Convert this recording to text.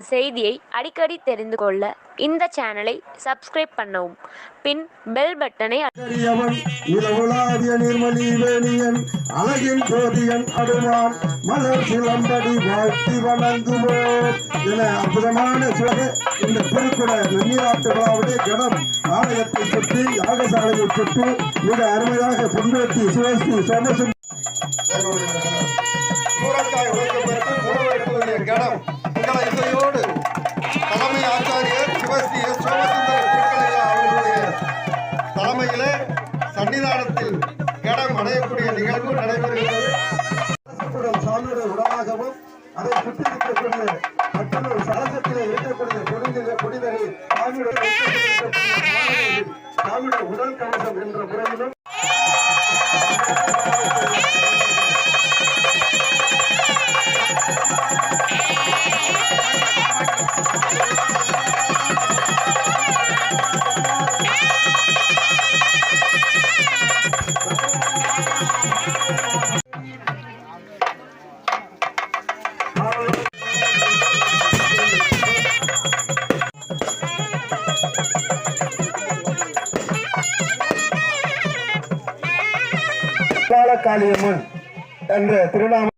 செய்தியை அடிக்கடி தெரிந்து கொள்ள இந்த சேனலை சப்ஸ்கிரைப் பண்ணவும். பின் பெல் பட்டனை அழகின் போதியன் அடுவான் மலர் சிலம்படி வாழ்த்தி வணங்குவோம் என அற்புதமான சுவக இந்த திருக்குட நன்னீராட்டு விழாவுடைய கணம் ஆலயத்தை சுற்றி யாகசாலையை சுற்றி மிக அருமையாக பொன்வேட்டி சிவஸ்ரீ சோமசுந்தர ஆச்சாரியர் எஸ் சோமசுந்தர திருக்கலையா அவர்களுடைய தலைமையிலே சன்னிதானத்தில் கடம் அடையக்கூடிய நிகழ்வு நடைபெறுகிறது. அரசகுடம் சாமியுடைய உடலாகவும் அதை சுற்றி இருக்கக்கூடிய மற்றொரு சலசத்திலே இருக்கக்கூடிய புனித புனிதரை சாமியுடைய சாமியுடைய உடல் கவசம் என்ற முறையிலும் பாலக்காளியம்மன் என்ற திருநாம